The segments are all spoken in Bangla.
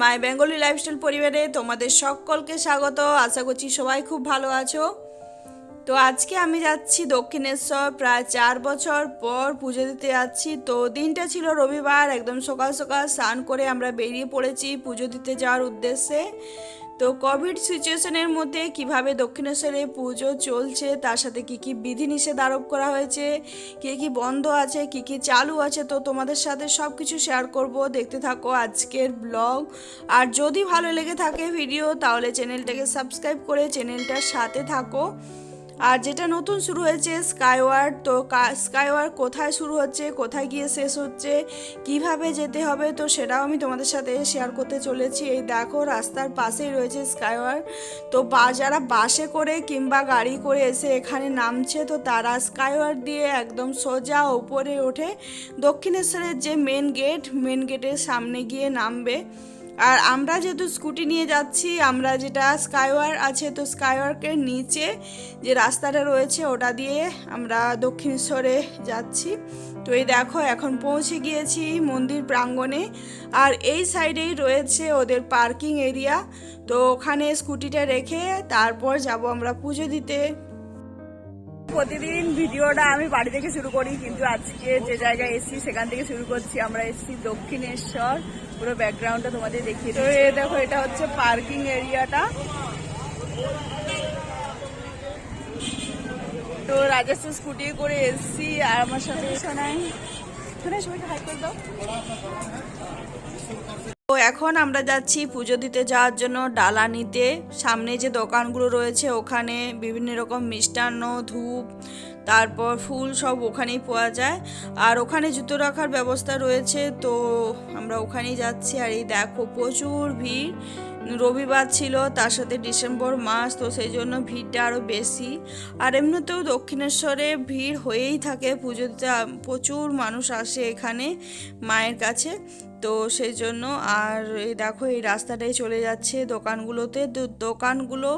মাই বেঙ্গলি লাইফস্টাইল পরিবারে তোমাদের সকলকে স্বাগত। আশা করছি সবাই খুব ভালো আছো। তো আজকে আমি যাচ্ছি দক্ষিণেশ্বর, প্রায় চার বছর পর পুজো দিতে যাচ্ছি। তো দিনটা ছিল রবিবার, একদম সকাল সকাল স্নান করে আমরা বেরিয়ে পড়েছি পুজো দিতে যাওয়ার উদ্দেশ্যে। তো কোভিড সিচুয়েশনের মধ্যে কীভাবে দক্ষিণেশ্বরে পুজো চলছে, তার সাথে কি কি বিধিনিষেধ আরোপ করা হয়েছে, কি কি বন্ধ আছে, কি কি চালু আছে, তো তোমাদের সাথে সব কিছু শেয়ার করব। দেখতে থাকো আজকের ব্লগ আর যদি ভালো লেগে থাকে ভিডিও তাহলে চ্যানেলটাকে সাবস্ক্রাইব করে চ্যানেলটার সাথে থাকো। আর যেটা নতুন শুরু হয়েছে স্কাইওয়ার তো স্কাইওয়ার কোথায় শুরু হচ্ছে, কোথায় গিয়ে শেষ হচ্ছে, কীভাবে যেতে হবে, তো সেটাও আমি তোমাদের সাথে শেয়ার করতে চলেছি। এই দেখো, রাস্তার পাশেই রয়েছে স্কাইওয়ার তো বা, যারা বাসে করে কিংবা গাড়ি করে এসে এখানে নামছে, তো তারা স্কাইওয়ার দিয়ে একদম সোজা ওপরে ওঠে। দক্ষিণেশ্বরের যে মেন গেট মেন গেটের সামনে গিয়ে নামবে। আর আমরা যেহেতু স্কুটি নিয়ে যাচ্ছি, আমরা যেটা স্কাইওয়ার আছে, তো স্কাইওয়ার্কের নিচে যে রাস্তাটা রয়েছে, ওটা দিয়ে আমরা দক্ষিণেশ্বরে যাচ্ছি। তো এই দেখো, এখন পৌঁছে গিয়েছি মন্দির প্রাঙ্গণে। আর এই সাইডেই রয়েছে ওদের পার্কিং এরিয়া। তো ওখানে স্কুটিটা রেখে তারপর যাব আমরা পুজো দিতে। প্রতিদিন ভিডিওটা আমি বাড়ি থেকে শুরু করি, কিন্তু আজকে যে জায়গায় এসছি, সেখান থেকে শুরু করছি। আমরা এসছি দক্ষিণেশ্বর। পুরো ব্যাকগ্রাউন্ডটা তোমাদের দেখিয়ে তো এ দেখো, এটা হচ্ছে পার্কিং এরিয়াটা তো রাজস্ব স্কুটি করে এসছি, আর আমার সাথে শোনাই শোনাই সবাইকে হাই করে দাও। তো এখন আমরা যাচ্ছি পুজো দিতে যাওয়ার জন্য ডালা নিতে। সামনে যে দোকানগুলো রয়েছে, ওখানে বিভিন্ন রকম মিষ্টান্ন, ধূপ, তারপর ফুল সব ওখানেই পাওয়া যায়। আর ওখানে জুতো রাখার ব্যবস্থা রয়েছে, তো আমরা ওখানেই যাচ্ছি। আর এই দেখো, প্রচুর ভিড়। রবিবার ছিল, তার সাথে ডিসেম্বর মাস, তো সেই জন্য ভিড়টা আরও বেশি। আর এমনিতেও দক্ষিণেশ্বরে ভিড় হয়েই থাকে পুজো দিতে প্রচুর মানুষ আসে এখানে মায়ের কাছে। তো সেই জন্য আর এই দেখো, এই রাস্তাটাই চলে যাচ্ছে দোকানগুলোতে। দোকানগুলো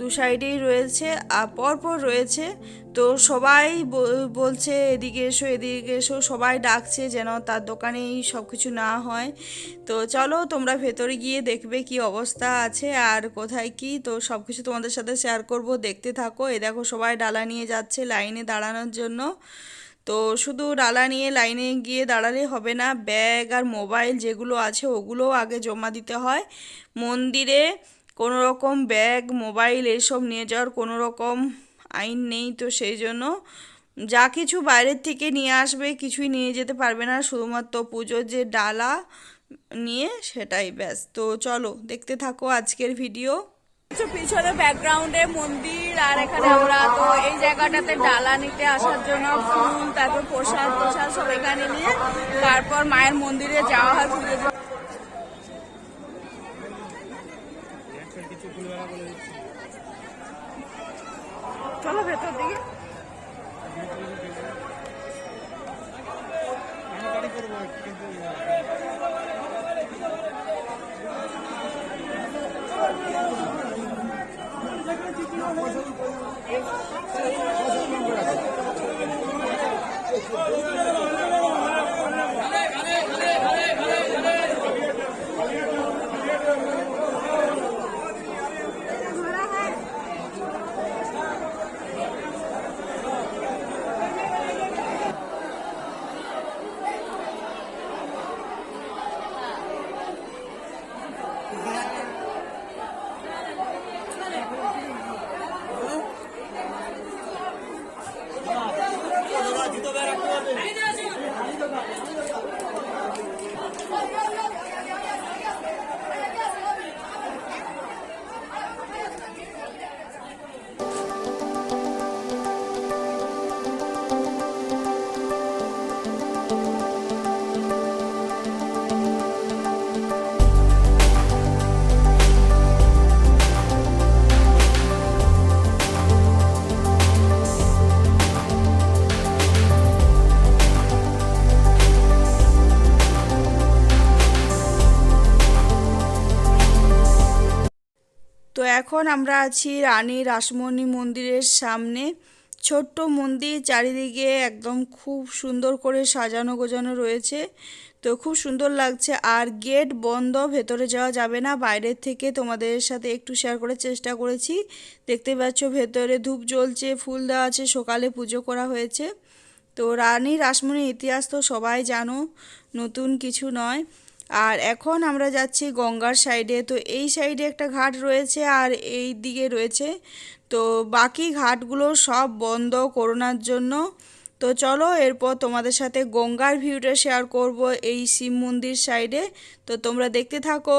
দু সাইডেই রয়েছে আর পরপর রয়েছে। তো সবাই বলছে, এদিকে এসো এদিকে এসো। সবাই ডাকছে যেন তার দোকানেই সব কিছু না হয়। তো চলো, তোমরা ভেতরে গিয়ে দেখবে কি অবস্থা আছে আর কোথায় কি। তো সব কিছু তোমাদের সাথে শেয়ার করব। দেখতে থাকো। এ দেখো, সবাই ডালা নিয়ে যাচ্ছে লাইনে দাঁড়ানোর জন্য। তো শুধু ডালা নিয়ে লাইনে গিয়ে দাঁড়ালে হবে না, ব্যাগ আর মোবাইল যেগুলো আছে ওগুলোও আগে জমা দিতে হয়। মন্দিরে কোনো রকম ব্যাগ, মোবাইল এসব নিয়ে যাওয়ার কোনো রকম আইন নেই তো সেই জন্য। যা কিছু বাইরের থেকে নিয়ে আসবে কিছুই নিয়ে যেতে পারবে না, শুধুমাত্র পুজোর যে ডালা নিয়ে সেটাই ব্যাস। তো চলো দেখতে থাকো আজকের ভিডিও। পিছনে ব্যাকগ্রাউন্ডে মন্দির আর এখানে আমরা তো এই জায়গাটাতে ডালা নিতে আসার জন্য ফুল, তারপর প্রসাদ প্রসাদ সব এখানে নিয়ে তারপর মায়ের মন্দিরে যাওয়া হয় পুজো। চলো ভেতর দিকে তো এখন আমরা আছি রানী রাসমণি মন্দিরের সামনে। ছোট্ট মন্দির চারিদিকে একদম খুব সুন্দর করে সাজানো গোজানো রয়েছে। তো খুব সুন্দর লাগছে। আর গেট বন্ধ, ভেতরে যাওয়া যাবে না। বাইরের থেকে তোমাদের সাথে একটু শেয়ার করার চেষ্টা করেছি। দেখতে পাচ্ছ ভেতরে ধূপ জ্বলছে, ফুল দেওয়া আছে, সকালে পুজো করা হয়েছে। তো রানী রাসমণির ইতিহাস তো সবাই জানো, নতুন কিছু নয়। আর এখন আমরা যাচ্ছি গঙ্গার সাইডে তো এই সাইডে একটা ঘাট রয়েছে আর এই দিকে রয়েছে। তো বাকি ঘাটগুলো সব বন্ধ করোনার জন্য। তো চলো এরপর তোমাদের সাথে গঙ্গার ভিউটা শেয়ার করব এই শিব মন্দির সাইডে তো তোমরা দেখতে থাকো।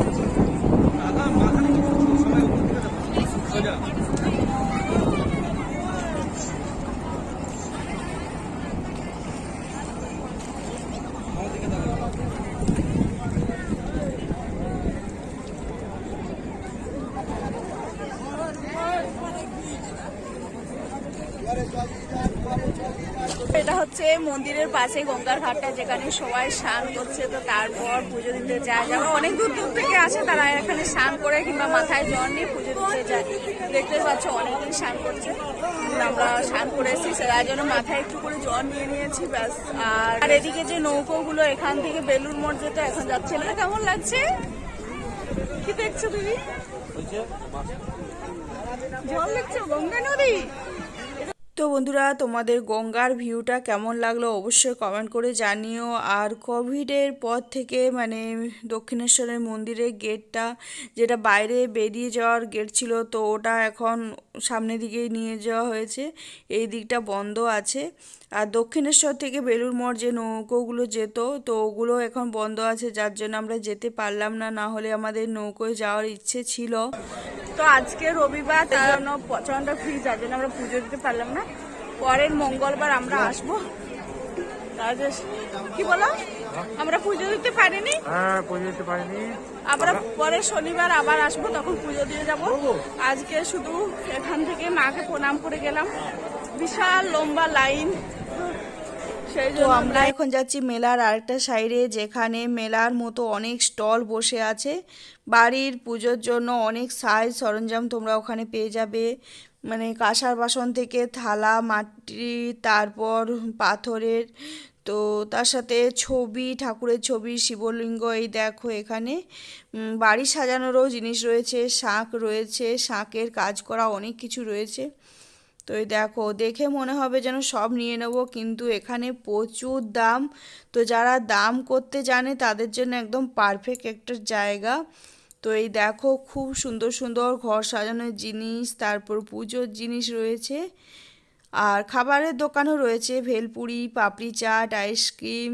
এটা হচ্ছে মন্দিরের পাশে গঙ্গার ঘাটটা যেখানে সবাই স্নান করছে, তো তারপর পুজো দিতে যায়। যারা অনেক দূর দূর থেকে আসে, তারা এখানে স্নান করে কিংবা মাথায় জল নিয়ে পুজো দিতে যায়। দেখতে পাচ্ছ অনেকদিন স্নান করছে। আমরা স্নান করে এসেছি তার জন্য মাথায় একটু করে জল নিয়ে নিয়েছি, ব্যাস। আর এদিকে যে নৌকোগুলো, এখান থেকে বেলুর মঠ যেতে এখন যাচ্ছে না। কেমন লাগছে? কি দেখছ দিদি জল দেখছ? গঙ্গা নদী? তো বন্ধুরা, তোমাদের গঙ্গার ভিউটা কেমন লাগল অবশ্যই কমেন্ট করে জানিও। আর কোভিডের পর থেকে মানে দক্ষিণেশ্বরের মন্দিরের গেটটা যেটা বাইরে বেরিয়ে যাওয়ার গেট ছিল, তো ওটা এখন সামনের দিকেই নিয়ে যাওয়া হয়েছে। এই দিকটা বন্ধ আছে। আর দক্ষিণেশ্বর থেকে বেলুর মঠ যে নৌকোগুলো যেত, তো ওগুলো এখন বন্ধ আছে, যার জন্য আমরা যেতে পারলাম না। না হলে আমাদের নৌকোয় যাওয়ার ইচ্ছে ছিল। তো আজকে রবিবার, তার জন্য প্রচণ্ড ফ্রি যার জন্য আমরা পুজো দিতে পারলাম না। পরের মঙ্গলবার আমরা আসব। কি বলো? আমরা পুজো দিতে পারিনি। হ্যাঁ পুজো দিতে পারিনি। আমরা পরে শনিবার আবার আসব তখন পুজো দিয়ে যাব। আজকে শুধু এখান থেকে মাকে প্রণাম করে গেলাম। বিশাল লম্বা লাইন। সেই তো আমরা এখন যাচ্ছি মেলার আরেকটা সাইডে যেখানে মেলার মতো অনেক স্টল বসে আছে। বাড়ির পুজোর জন্য অনেক সাইজ সরঞ্জাম তোমরা ওখানে পেয়ে যাবে। মানে কাঁসার বাসন থেকে থালা, মাটি, তারপর পাথরের, তো তার সাথে ছবি, ঠাকুরের ছবি, শিবলিঙ্গ, এই দেখো এখানে। বাড়ি সাজানোরও জিনিস রয়েছে, শাঁখ রয়েছে, শাঁখের কাজ করা অনেক কিছু রয়েছে। তো এই দেখো, দেখে মনে হবে যেন সব নিয়ে নেব, কিন্তু এখানে প্রচুর দাম। তো যারা দাম করতে জানে তাদের জন্য একদম পারফেক্ট একটা জায়গা। তো এই দেখো খুব সুন্দর সুন্দর ঘর সাজানোর জিনিস, তারপর পুজোর জিনিস রয়েছে। আর খাবারের দোকানও রয়েছে, ভেলপুরি, পাপড়ি চাট, আইসক্রিম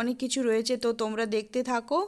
অনেক কিছু রয়েছে। তো তোমরা দেখতে থাকো।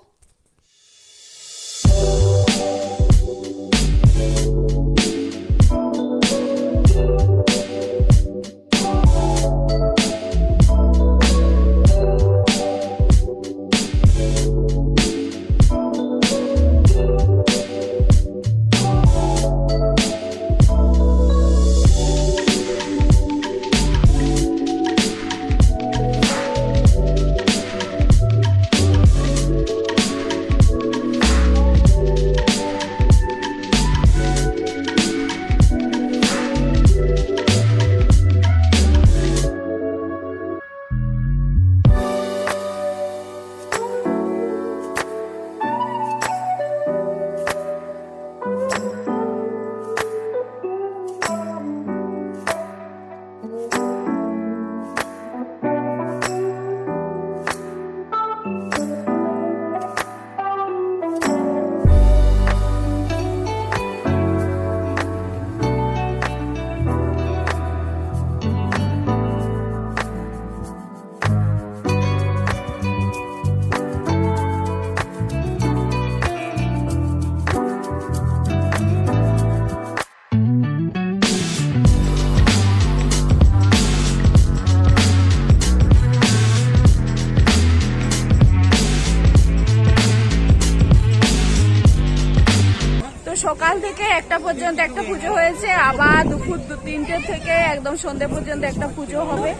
থেকে একটা পর্যন্ত একটা পুজো হয়েছে, আবার দুপুর তিনটে থেকে একদম সন্ধে পর্যন্ত একটা পুজো হবে।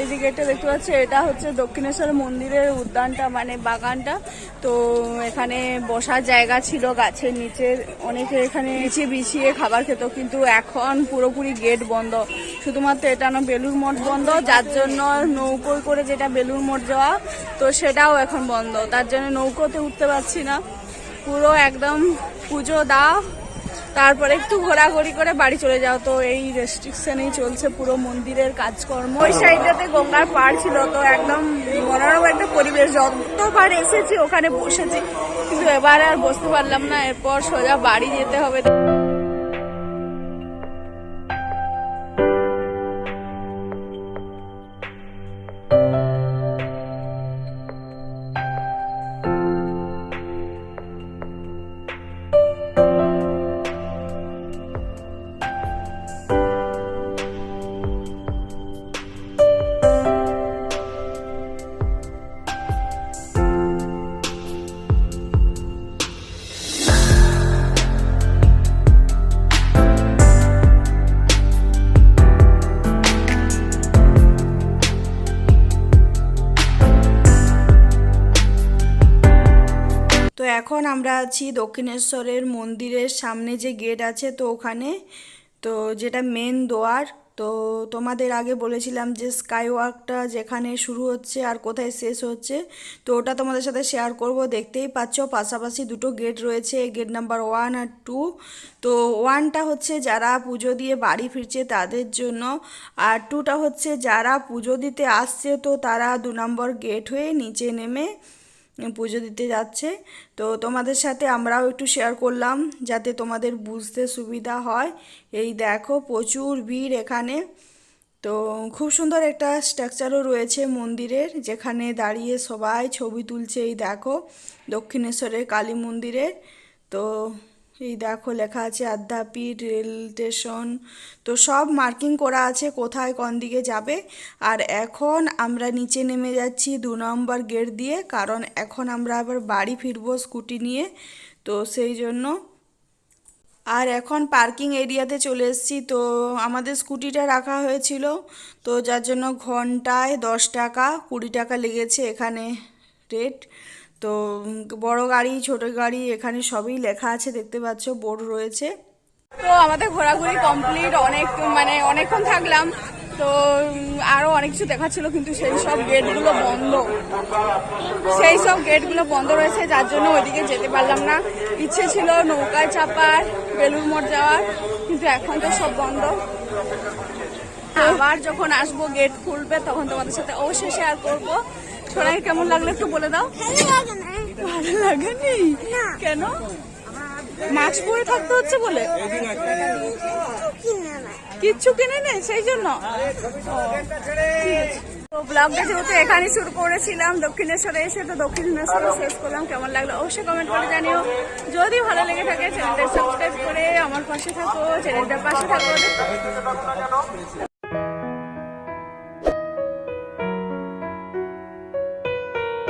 এই যে গেটটা দেখতে পাচ্ছি, এটা হচ্ছে দক্ষিণেশ্বর মন্দিরের উদ্যানটা মানে বাগানটা। তো এখানে বসার জায়গা ছিল গাছের নিচে, অনেকে এখানে নিচে বিছিয়ে খাবার খেত, কিন্তু এখন পুরোপুরি গেট বন্ধ। শুধুমাত্র এটা না বেলুর মঠ বন্ধ, যার জন্য নৌকোয় করে যেটা বেলুর মঠ যাওয়া, তো সেটাও এখন বন্ধ। তার জন্য নৌকোতে উঠতে পারছি না। পুরো একদম পুজো দাও। তারপরে একটু ঘোরাঘুরি করে বাড়ি চলে যাও। তো এই রেস্ট্রিকশনেই চলছে পুরো মন্দিরের কাজকর্ম। ওই সাইডটাতে গঙ্গার পাড় ছিল, তো একদম মনোরম একটা পরিবেশ। যতবার এসেছি, ওখানে বসেছি। কিন্তু এবার আর বসতে পারলাম না। এরপর সোজা বাড়ি যেতে হবে। এখন আমরা আছি দক্ষিণেশ্বরের মন্দিরের সামনে যে গেট আছে, তো ওখানে। তো যেটা মেন দোয়ার, তো তোমাদের আগে বলেছিলাম যে স্কাই ওয়াকটা যেখানে শুরু হচ্ছে আর কোথায় শেষ হচ্ছে, তো ওটা তোমাদের সাথে শেয়ার করব। দেখতেই পাচ্ছ পাশাপাশি দুটো গেট রয়েছে গেট নাম্বার ওয়ান আর টু তো ওয়ানটা হচ্ছে যারা পুজো দিয়ে বাড়ি ফিরছে তাদের জন্য, আর টুটা হচ্ছে যারা পুজো দিতে আসছে তো তারা দু নম্বর গেট হয়ে নিচে নেমে পুজো দিতে যাচ্ছে। তো তোমাদের সাথে আমরাও একটু শেয়ার করলাম যাতে তোমাদের বুঝতে সুবিধা হয়। এই দেখো প্রচুর ভিড় এখানে। তো খুব সুন্দর একটা স্ট্রাকচারও রয়েছে মন্দিরের, যেখানে দাঁড়িয়ে সবাই ছবি তুলছে। এই দেখো দক্ষিণেশ্বরের কালী মন্দিরের। তো এই দেখো লেখা আছে আদ্যাপীঠ রেল স্টেশন। তো সব মার্কিং করা আছে কোথায়, কোন দিকে যাবে। আর এখন আমরা নিচে নেমে যাচ্ছি দু নম্বর গেট দিয়ে, কারণ এখন আমরা আবার বাড়ি ফিরবো স্কুটি নিয়ে। তো সেই জন্য। আর এখন পার্কিং এরিয়াতে চলে এসেছি। তো আমাদের স্কুটিটা রাখা হয়েছিল। তো যার জন্য ঘন্টায় দশ টাকা, কুড়ি টাকা লেগেছে এখানে রেট। তো বড় গাড়ি, ছোট গাড়ি, এখানে সবই লেখা আছে, দেখতে পাচ্ছ, বোর্ড রয়েছে। তো আমাদের ঘোরাঘুরি কমপ্লিট অনেক মানে অনেকক্ষণ থাকলাম। তো আরও অনেক কিছু দেখাচ্ছিল, কিন্তু সেই সব গেটগুলো বন্ধ। সেই সব গেটগুলো বন্ধ রয়েছে, যার জন্য ওইদিকে যেতে পারলাম না। ইচ্ছে ছিল নৌকায় চাপার বেলুর মোড় যাওয়ার, কিন্তু এখন তো সব বন্ধ। আবার যখন আসব গেট খুলবে, তখন তোমাদের সাথে অবশ্যই শেয়ার করব। সোনাই কেমন লাগল একটু বলে দাও? ভালো লাগেনি? কেন? মাস্ক পরে থাকতে হচ্ছে বলে? কিচ্ছু কিনে নেই সেই জন্য। তো ব্লগটা যেহেতু এখানে শুরু করেছিলাম দক্ষিণেশ্বরে এসে তো দক্ষিণেশ্বরে শেষ করলাম। কেমন লাগল অবশ্যই কমেন্ট করে জানিও। যদি ভালো লেগে থাকে চ্যানেলটা সাবস্ক্রাইব করে আমার পাশে থাকো চ্যানেলটার পাশে থাকো।